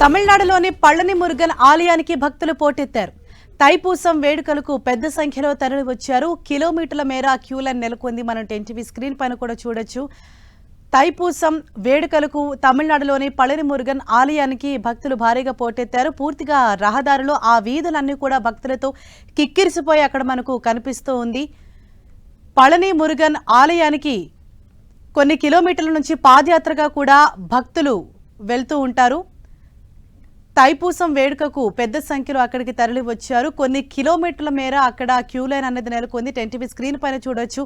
తమిళనాడులోని పళని మురుగన్ ఆలయానికి భక్తులు పోటెత్తారు. తైపూసం వేడుకలకు పెద్ద సంఖ్యలో తరలి వచ్చారు. కిలోమీటర్ల మేర క్యూలైన్ నెలకొంది. మనం ఎన్టీవీ స్క్రీన్ పైన కూడా చూడొచ్చు. తైపూసం వేడుకలకు తమిళనాడులోని పళని మురుగన్ ఆలయానికి భక్తులు భారీగా పోటెత్తారు. పూర్తిగా రహదారిలో ఆ వీధులన్నీ కూడా భక్తులతో కిక్కిరిసిపోయి అక్కడ మనకు కనిపిస్తూ ఉంది. పళని మురుగన్ ఆలయానికి కొన్ని కిలోమీటర్ల నుంచి పాదయాత్రగా కూడా భక్తులు వెళ్తూ ఉంటారు. తైపూసం వేడుకకు పెద్ద సంఖ్యలో అక్కడికి తరలి వచ్చారు కొన్ని కిలోమీటర్ల మేర అక్కడ క్యూ లైన్ అనేది నెలకొంది. టెన్టీవీ స్క్రీన్ పైన చూడొచ్చు.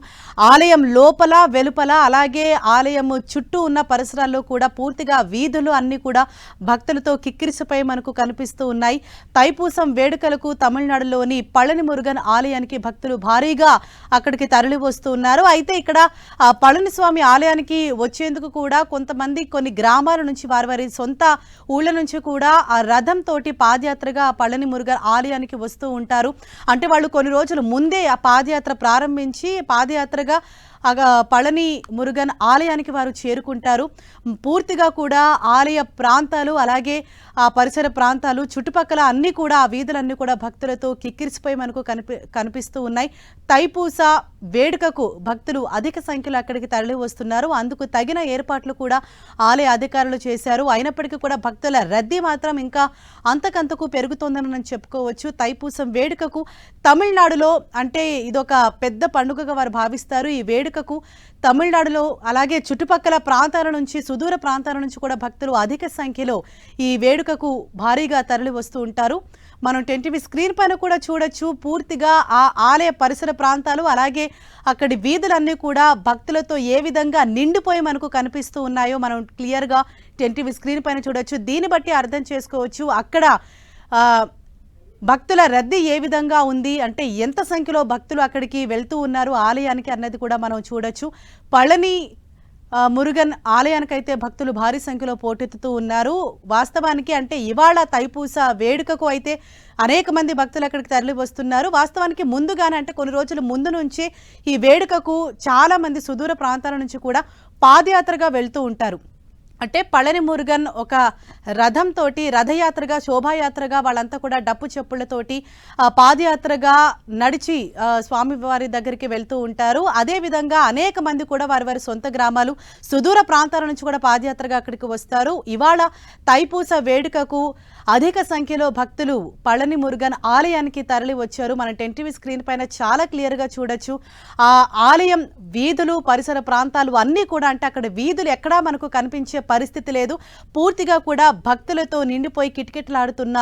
ఆలయం లోపల వెలుపల అలాగే ఆలయం చుట్టూ ఉన్న పరిసరాల్లో కూడా పూర్తిగా వీధులు అన్నీ కూడా భక్తులతో కిక్కిరిసిపోయి మనకు కనిపిస్తూ ఉన్నాయి. తైపూసం వేడుకలకు తమిళనాడులోని పళని మురుగన్ ఆలయానికి భక్తులు భారీగా అక్కడికి తరలి వస్తున్నారు అయితే ఇక్కడ పళనిస్వామి ఆలయానికి వచ్చేందుకు కూడా కొంతమంది కొన్ని గ్రామాల నుంచి వారి వారి సొంత ఊళ్ళ నుంచి కూడా రథం తోటి పాదయాత్రగా ఆ పళని మురుగన్ ఆలయానికి వస్తూ ఉంటారు. అంటే వాళ్ళు కొన్ని రోజులు ముందే ఆ పాదయాత్ర ప్రారంభించి పాదయాత్రగా పళని మురుగన్ ఆలయానికి వారు చేరుకుంటారు. పూర్తిగా కూడా ఆలయ ప్రాంతాలు అలాగే ఆ పరిసర ప్రాంతాలు చుట్టుపక్కల అన్నీ కూడా ఆ వీధులన్నీ కూడా భక్తులతో కిక్కిరిసిపోయి మనకు కనిపి కనిపిస్తూ ఉన్నాయి. తైపూస వేడుకకు భక్తులు అధిక సంఖ్యలో అక్కడికి తరలి వస్తున్నారు. అందుకు తగిన ఏర్పాట్లు కూడా ఆలయ అధికారులు చేశారు. అయినప్పటికీ కూడా భక్తుల రద్దీ మాత్రం ఇంకా అంతకంతకు పెరుగుతోందని మనం చెప్పుకోవచ్చు. తైపూసం వేడుకకు తమిళనాడులో అంటే ఇదొక పెద్ద పండుగగా వారు భావిస్తారు. ఈ వేడుక వేడుకకు తమిళనాడులో అలాగే చుట్టుపక్కల ప్రాంతాల నుంచి సుదూర ప్రాంతాల నుంచి కూడా భక్తులు అధిక సంఖ్యలో ఈ వేడుకకు భారీగా తరలి వస్తూ ఉంటారు. మనం టెన్టీవీ స్క్రీన్ పైన కూడా చూడొచ్చు. పూర్తిగా ఆ ఆలయ పరిసర ప్రాంతాలు అలాగే అక్కడి వీధులన్నీ కూడా భక్తులతో ఏ విధంగా నిండిపోయి మనకు కనిపిస్తూ ఉన్నాయో మనం క్లియర్గా టెన్టీవీ స్క్రీన్ పైన చూడొచ్చు. దీన్ని బట్టి అర్థం చేసుకోవచ్చు. అక్కడ భక్తుల రద్దీ ఏ విధంగా ఉంది? అంటే ఎంత సంఖ్యలో భక్తులు అక్కడికి వెళ్తూ ఉన్నారు? ఆలయానికి అన్నది కూడా మనం చూడొచ్చు. పళని మురుగన్ ఆలయానికైతే భక్తులు భారీ సంఖ్యలో పోటెత్తుతూ ఉన్నారు. వాస్తవానికి అంటే ఇవాళ తైపూస వేడుకకు అయితే అనేక మంది భక్తులు అక్కడికి తరలి వస్తున్నారు వాస్తవానికి ముందుగానే అంటే కొన్ని రోజుల ముందు నుంచే ఈ వేడుకకు చాలామంది సుదూర ప్రాంతాల నుంచి కూడా పాదయాత్రగా వెళ్తూ ఉంటారు. అంటే పళని మురుగన్ ఒక రథంతోటి రథయాత్రగా శోభాయాత్రగా వాళ్ళంతా కూడా డప్పు చెప్పులతోటి పాదయాత్రగా నడిచి స్వామి స్వామివారి దగ్గరికి వెళ్తూ ఉంటారు. అదే విధంగా అనేక మంది కూడా వారి వారి సొంత గ్రామాలు సుదూర ప్రాంతాల నుంచి కూడా పాదయాత్రగా అక్కడికి వస్తారు. ఇవాళ తైపూస వేడుకకు అధిక సంఖ్యలో భక్తులు పళని మురుగన్ ఆలయానికి తరలి వచ్చారు. మన టెన్టీవీ స్క్రీన్ పైన చాలా క్లియర్గా చూడొచ్చు. ఆ ఆలయం వీధులు పరిసర ప్రాంతాలు అన్నీ కూడా అంటే అక్కడ వీధులు ఎక్కడా మనకు కనిపించే పరిస్థితి లేదు. పూర్తిగా కూడా భక్తులతో నిండిపోయి కిటకిటలాడుతున్న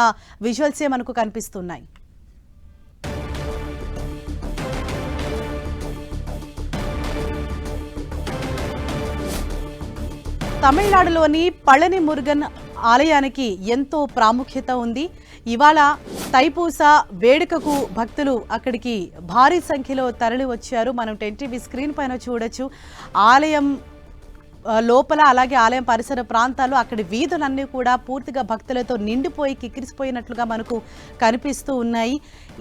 విజువల్సే మనకు కనిపిస్తున్నాయి. తమిళనాడులోని పళని మురుగన్ ఆలయానికి ఎంతో ప్రాముఖ్యత ఉంది. ఇవాళ తైపూస వేడుకకు భక్తులు అక్కడికి భారీ సంఖ్యలో తరలి వచ్చారు మనం టెన్టీవీ స్క్రీన్ పైన చూడొచ్చు. ఆలయం లోపల అలాగే ఆలయం పరిసర ప్రాంతాలు అక్కడి వీధులన్నీ కూడా పూర్తిగా భక్తులతో నిండిపోయి కిక్కిరిసిపోయినట్లుగా మనకు కనిపిస్తూ ఉన్నాయి.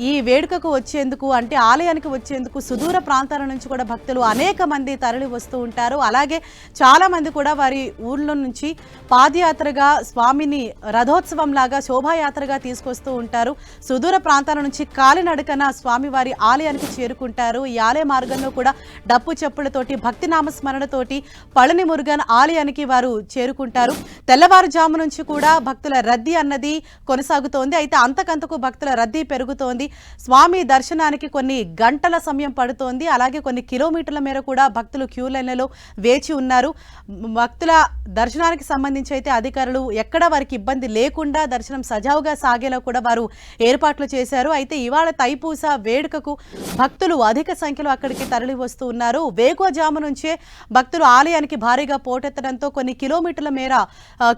ఈ వేడుకకు వచ్చేందుకు అంటే ఆలయానికి వచ్చేందుకు సుదూర ప్రాంతాల నుంచి కూడా భక్తులు అనేక మంది తరలి వస్తూ ఉంటారు. అలాగే చాలామంది కూడా వారి ఊళ్ళ నుంచి పాదయాత్రగా స్వామిని రథోత్సవం లాగా శోభాయాత్రగా తీసుకొస్తూ ఉంటారు. సుదూర ప్రాంతాల నుంచి కాలినడకన స్వామివారి ఆలయానికి చేరుకుంటారు. ఈ ఆలయ మార్గంలో కూడా డప్పు చెప్పులతోటి భక్తి నామస్మరణతోటి పళని మురుగన్ ఆలయానికి వారు చేరుకుంటారు. తెల్లవారుజాము నుంచి కూడా భక్తుల రద్దీ అన్నది కొనసాగుతోంది. అయితే అంతకంతకు భక్తుల రద్దీ పెరుగుతోంది. స్వామి దర్శనానికి కొన్ని గంటల సమయం పడుతోంది. అలాగే కొన్ని కిలోమీటర్ల మేర కూడా భక్తులు క్యూ లైన్లలో వేచి ఉన్నారు. భక్తుల దర్శనానికి సంబంధించి అయితే అధికారులు ఎక్కడ వారికి ఇబ్బంది లేకుండా దర్శనం సజావుగా సాగేలా కూడా వారు ఏర్పాట్లు చేశారు. అయితే ఇవాళ తైపూస వేడుకకు భక్తులు అధిక సంఖ్యలో అక్కడికి తరలి వస్తూ ఉన్నారు. వేగోజాము నుంచే భక్తులు ఆలయానికి భారీ భారీగా పోటెత్తడంతో కొన్ని కిలోమీటర్ల మేర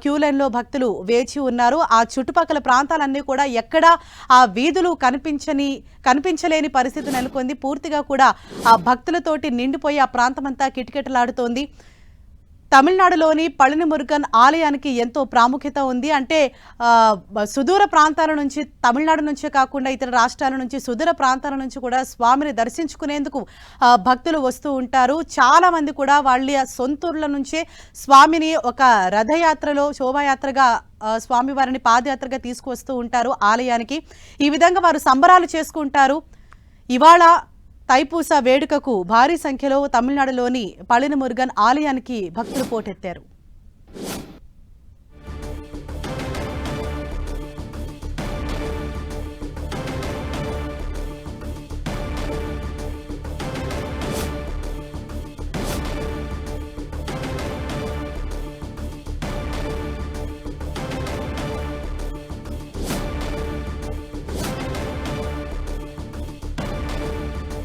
క్యూ క్యూ లైన్లో భక్తులు వేచి ఉన్నారు. ఆ చుట్టుపక్కల ప్రాంతాలన్నీ కూడా ఎక్కడా ఆ వీధులు కనిపించని కనిపించలేని పరిస్థితి నెలకొంది. పూర్తిగా కూడా ఆ భక్తులతోటి నిండిపోయి ఆ ప్రాంతమంతా కిటకిటలాడుతోంది. తమిళనాడులోని పళనిమురుగన్ ఆలయానికి ఎంతో ప్రాముఖ్యత ఉంది. అంటే సుదూర ప్రాంతాల నుంచి తమిళనాడు నుంచే కాకుండా ఇతర రాష్ట్రాల నుంచి సుదూర ప్రాంతాల నుంచి కూడా స్వామిని దర్శించుకునేందుకు భక్తులు వస్తూ ఉంటారు. చాలామంది కూడా వాళ్ళ సొంతూర్ల నుంచే స్వామిని ఒక రథయాత్రలో శోభాయాత్రగా స్వామివారిని పాదయాత్రగా తీసుకువస్తూ ఉంటారు ఆలయానికి. ఈ విధంగా వారు సంబరాలు చేసుకుంటారు. ఇవాళ తైపూస వేడుకకు భారీ సంఖ్యలో తమిళనాడులోని పళనిమురుగన్ ఆలయానికి భక్తులు పోటెత్తారు.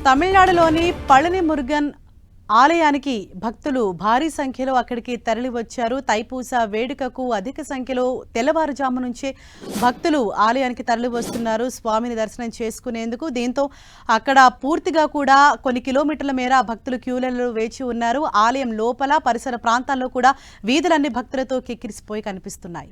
తమిళనాడులోని పళని మురుగన్ ఆలయానికి భక్తులు భారీ సంఖ్యలో అక్కడికి తరలి వచ్చారు తైపూస వేడుకకు అధిక సంఖ్యలో తెల్లవారుజాము నుంచే భక్తులు ఆలయానికి తరలి వస్తున్నారు స్వామిని దర్శనం చేసుకునేందుకు దీంతో అక్కడ పూర్తిగా కూడా కొన్ని కిలోమీటర్ల మేర భక్తులు క్యూలలో వేచి ఉన్నారు. ఆలయం లోపల పరిసర ప్రాంతాల్లో కూడా వీధులన్నీ భక్తులతో కిక్కిరిసిపోయి కనిపిస్తున్నాయి.